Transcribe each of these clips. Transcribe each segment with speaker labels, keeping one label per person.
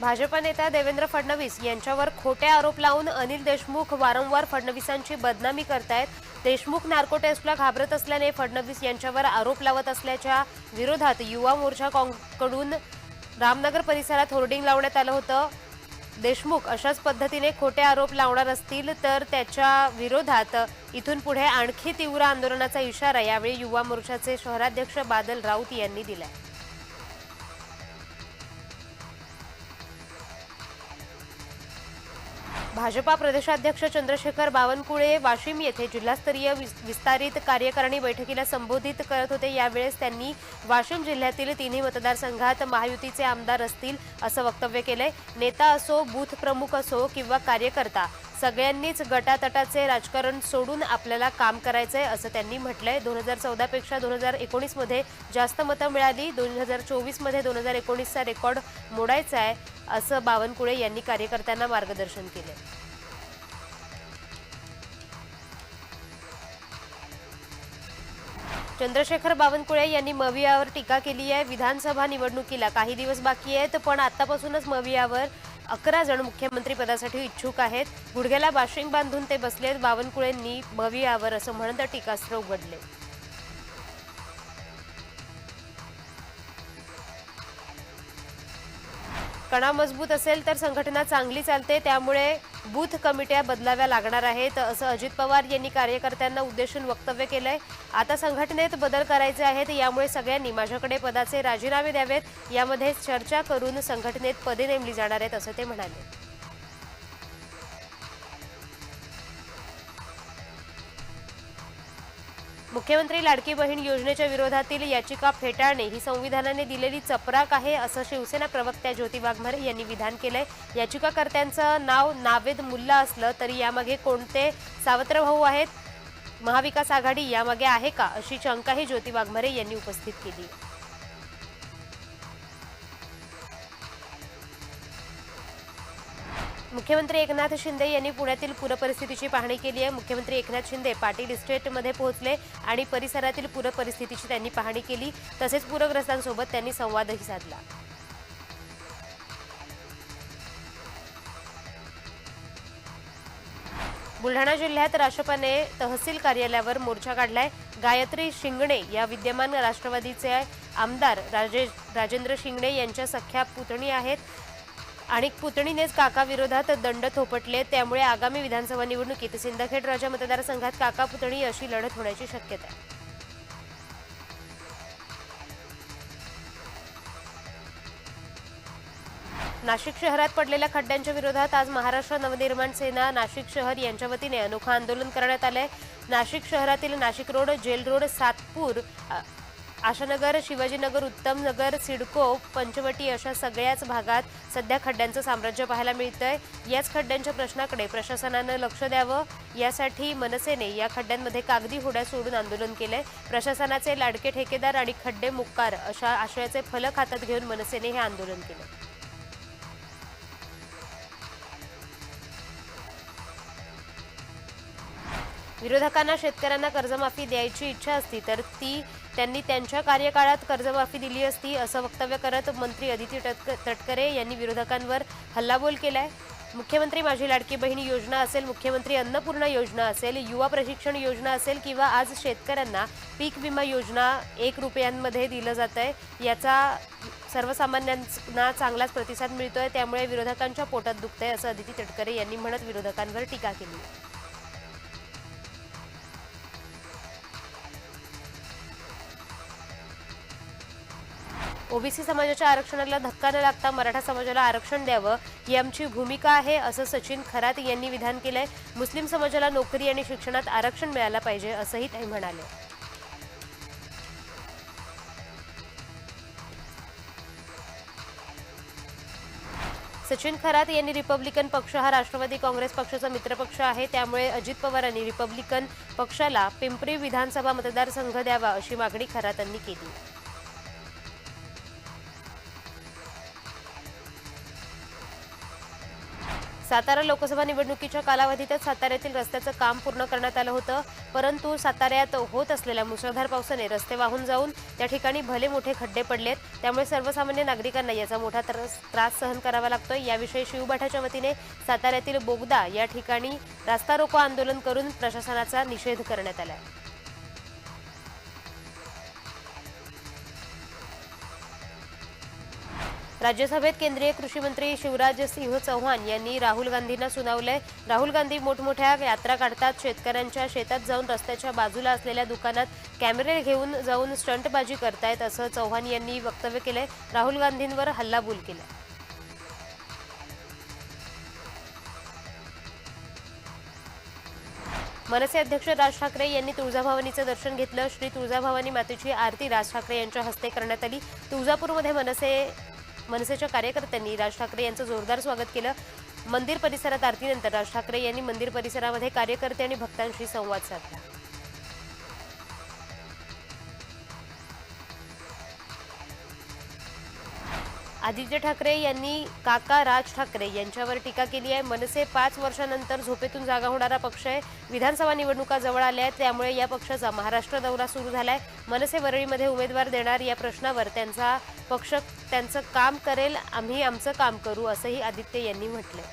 Speaker 1: भाजप नेता देवेंद्र फडणवीस यांच्यावर खोटे आरोप लावून अनिल देशमुख वारंवार फडणवीसांची बदनामी करतायत. देशमुख नार्को टेस्टला घाबरत असल्याने फडणवीस यांच्यावर आरोप लावत असल्याच्या विरोधात युवा मोर्चा कडून रामनगर परिसरात होर्डिंग लावण्यात आलं होतं. देशमुख अशाच पद्धतीने खोटे आरोप लावणार असतील तर त्याच्या विरोधात इथून पुढे आणखी तीव्र आंदोलनाचा इशारा यावेळी युवा मोर्चाचे शहराध्यक्ष बादल राऊत यांनी दिलाय. भाजपा प्रदेशाध्यक्ष चंद्रशेखर बावनकुळे वाशिम येथे जिल्हास्तरीय विस्तारित कार्यकारिणी बैठकीला संबोधित करत होते. यावेळेस त्यांनी वाशिम जिल्ह्यातील तिन्ही मतदारसंघात महायुतीचे आमदार असतील असं वक्तव्य केलंय. नेता असो बूथ प्रमुख असो किंवा कार्यकर्ता सगळ्यांनीच गटातटाचे राजकारण सोडून आपल्याला काम करायचंय असं त्यांनी म्हटलंय. दोन हजार चौदा पेक्षा दोन हजार एकोणीसमध्ये जास्त मतं मिळाली. दोन हजार चोवीसमध्ये दोन हजार एकोणीसचा रेकॉर्ड मोडायचा आहे असं बावनकुळे यांनी कार्यकर्त्यांना मार्गदर्शन केलं चंद्रशेखर बावनकुळे यांनी मवियावर टीका केली आहे. विधानसभा निवडणुकीला काही दिवस बाकी आहेत पण आतापासूनच मवियावर अकरा जण मुख्यमंत्री पदासाठी इच्छुक आहेत. गुडघ्याला बाशिंग बांधून ते बसलेत. बावनकुळेंनी मवियावर असं म्हणत टीकास्त्र उघडले. कणा मजबूत असेल तर संघटना चांगली चालते त्यामुळे बूथ कमिट्या बदलाव्या लागणार आहेत असं अजित पवार यांनी कार्यकर्त्यांना उद्देशून वक्तव्य केलंय. आता संघटनेत बदल करायचे आहेत यामुळे सगळ्यांनी माझ्याकडे पदाचे राजीनामे द्यावेत यामध्ये चर्चा करून संघटनेत पदे नेमली जाणार आहेत असं ते म्हणाले. मुख्यमंत्री लाडकी बहीण योजनेच्या विरोधातील याचिका फेटाळणे ही संविधानाने दिलेली चपराक आहे असं शिवसेना प्रवक्त्या ज्योती वाघमारे यांनी विधान केलंय. याचिकाकर्त्यांचं नाव नावेद मुल्ला असलं तरी यामागे कोणते सावत्र भाऊ आहेत? महाविकास आघाडी यामागे आहे का? अशी शंकाही ज्योती वाघमारे यांनी उपस्थित केली. मुख्यमंत्री एकनाथ शिंदे यांनी पुण्यातील पूरपरिस्थितीची पाहणी केली आहे. मुख्यमंत्री एकनाथ शिंदे पाटील इस्टेटमध्ये पोहोचले आणि परिसरातील पूरपरिस्थितीची त्यांनी पाहणी केली. तसेच पूरग्रस्तांसोबत त्यांनी संवादही साधला. बुलढाणा जिल्ह्यात राष्ट्रपाने तहसील कार्यालयावर मोर्चा काढलाय. गायत्री शिंगणे या विद्यमान राष्ट्रवादीचे आमदार राजे राजेंद्र शिंगणे यांच्या सख्या पुतणी आहेत. आणि पुतणीनेच काका विरोधात दंड थोपटले. त्यामुळे आगामी विधानसभा निवडणुकीत सिंदखेड राजा मतदारसंघात काका पुतणी अशी लढत होण्याची शक्यता आहे. नाशिक शहरात पडलेल्या खड्ड्यांच्या विरोधात आज महाराष्ट्र नवनिर्माण सेना नाशिक शहर यांच्या वतीने अनोखं आंदोलन करण्यात आलंय. नाशिक शहरातील Nashik road jail road Satpur Ashanagar Shivajinagar Uttam Nagar CIDCO Panchavati अशा सगळ्याच भागात सध्या खड्ड्यांचं साम्राज्य पाहायला मिळतंय. याच खड्ड्यांच्या प्रश्नाकडे प्रशासनानं लक्ष द्यावं. यासाठी मनसेने या खड्ड्यांमध्ये कागदी होड्या सोडून आंदोलन केलंय. प्रशासनाचे लाडके ठेकेदार आणि खड्डे मुक्कार अशा आशयाचे फलक हातात घेऊन मनसेने हे आंदोलन केलं. विरोधकांना शेतकऱ्यांना कर्जमाफी द्यायची इच्छा असती तर ती त्यांनी त्यांच्या कार्यकाळात कर्जमाफी दिली असती असं वक्तव्य करत मंत्री अदिती टटक तटकरे यांनी विरोधकांवर हल्लाबोल केलाय. मुख्यमंत्री माझी लाडकी बहीण योजना असेल मुख्यमंत्री अन्नपूर्णा योजना असेल युवा प्रशिक्षण योजना असेल किंवा आज शेतकऱ्यांना पीक विमा योजना एक रुपयांमध्ये दिलं जात आहे याचा सर्वसामान्यांना चांगलाच प्रतिसाद मिळतोय त्यामुळे विरोधकांच्या पोटात दुखतंय असं अदिती तटकरे यांनी म्हणत विरोधकांवर टीका केली. ओबीसी समाजाच्या आरक्षणाला धक्का न लागता मराठा समाजाला आरक्षण द्यावं ही आमची भूमिका आहे असं सचिन खरात यांनी विधान केलंय. मुस्लिम समाजाला नोकरी आणि शिक्षणात आरक्षण मिळालं पाहिजे असंही ते म्हणाले. सचिन खरात यांनी रिपब्लिकन पक्ष हा राष्ट्रवादी काँग्रेस पक्षाचा मित्रपक्ष आहे. त्यामुळे अजित पवारांनी रिपब्लिकन पक्षाला पिंपरी विधानसभा मतदारसंघ द्यावा अशी मागणी खरातांनी केली. सातारा लोकसभा निवडणुकीच्या कालावधीतच साताऱ्यातील रस्त्याचं काम पूर्ण करण्यात आलं होतं. परंतु साताऱ्यात होत असलेल्या मुसळधार पावसाने रस्ते वाहून जाऊन त्या ठिकाणी भले मोठे खड्डे पडलेत त्यामुळे सर्वसामान्य नागरिकांना याचा मोठा त्रास त्रास सहन करावा लागतोय. याविषयी शिवबाठाच्या वतीने साताऱ्यातील बोगदा या ठिकाणी रास्ता रोको आंदोलन करून प्रशासनाचा निषेध करण्यात आला आहे राज्यसभेत केंद्रीय कृषी मंत्री शिवराज सिंह चौहान यांनी राहुल गांधींना सुनावलंय. राहुल गांधी मोठमोठ्या यात्रा काढतात. शेतकऱ्यांच्या शेतात जाऊन रस्त्याच्या बाजूला असलेल्या दुकानात कॅमेरे घेऊन जाऊन स्टंटबाजी करतायत असं चौहान यांनी वक्तव्य केलंय. राहुल गांधींवर हल्लाबोल केलाय. मनसे अध्यक्ष राज ठाकरे यांनी तुळजाभवानीचं दर्शन घेतलं. श्री तुळजाभवानी मातेची आरती राज ठाकरे यांच्या हस्ते करण्यात आली. तुळजापूरमध्ये मनसे मनसेच्या कार्यकर्त्यांनी राज ठाकरे यांचं जोरदार स्वागत केलं. मंदिर परिसरात आरतीनंतर राज ठाकरे यांनी मंदिर परिसरामध्ये कार्यकर्ते आणि भक्तांशी संवाद साधला. आदित्य ठाकरे यांनी काका राज ठाकरे यांच्यावर टीका केली आहे. मनसे पाच वर्षानंतर झोपेतून जागा होणारा पक्ष आहे. विधानसभा निवडणुका जवळ आल्या आहेत. त्यामुळे या पक्षाचा महाराष्ट्र दौरा सुरू झाला आहे मनसे वरळीमध्ये उमेदवार देणार या प्रश्नावर त्यांचा पक्ष त्यांचं काम करेल. आम्ही आमचं काम करू असंही आदित्य यांनी म्हटलंय.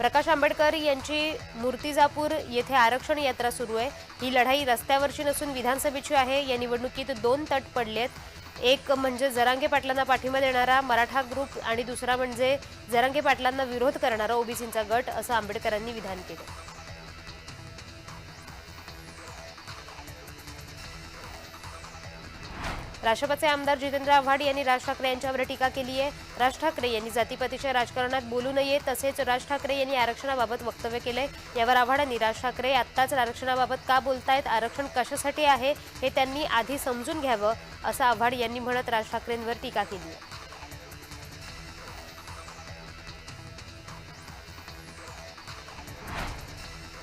Speaker 1: प्रकाश आंबेडकर यांची मूर्तिजापूर येथे आरक्षण यात्रा सुरू आहे. ही लढाई रस्त्यावरची नसून विधानसभेची आहे. या निवडणुकीत दोन तट पडलेत. एक म्हणजे जरांगे पाटलांना पाठिंबा देणारा मराठा ग्रुप आणि दुसरा म्हणजे जरांगे पाटलांना विरोध करणारा ओबीसींचा गट असं आंबेडकरांनी विधान केलं. राष्ट्रपतीचे आमदार जितेंद्र आव्हाड यांनी राज ठाकरे यांच्यावर टीका केली आहे. राज ठाकरे यांनी जातीपातीच्या राजकारणात बोलू नये तसेच राज ठाकरे यांनी आरक्षणाबाबत वक्तव्य केलंय. यावर आव्हाडांनी राज ठाकरे आत्ताच आरक्षणाबाबत का बोलतायत आरक्षण कशासाठी आहे हे त्यांनी आधी समजून घ्यावं असं आव्हाड यांनी म्हणत राज ठाकरेंवर टीका केली आहे.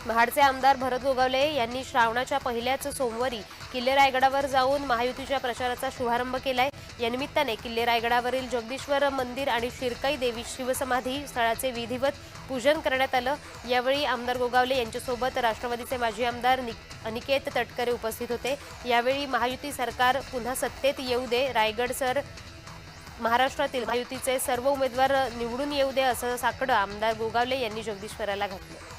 Speaker 1: महाडचे आमदार भरत गोगावले यांनी श्रावणाच्या पहिल्याच सोमवारी किल्ले रायगडावर जाऊन महायुतीच्या प्रचाराचा शुभारंभ केलाय. या निमित्ताने किल्ले रायगडावरील जगदीश्वर मंदिर आणि शिरकाई देवी शिवसमाधी स्थळाचे विधिवत पूजन करण्यात आलं. यावेळी आमदार गोगावले यांच्यासोबत राष्ट्रवादीचे माजी आमदार अनिकेत तटकरे उपस्थित होते. यावेळी महायुती सरकार पुन्हा सत्तेत येऊ दे रायगड सर महाराष्ट्रातील महायुतीचे सर्व उमेदवार निवडून येऊ दे असं साकडं आमदार गोगावले यांनी जगदीश्वराला घातलं.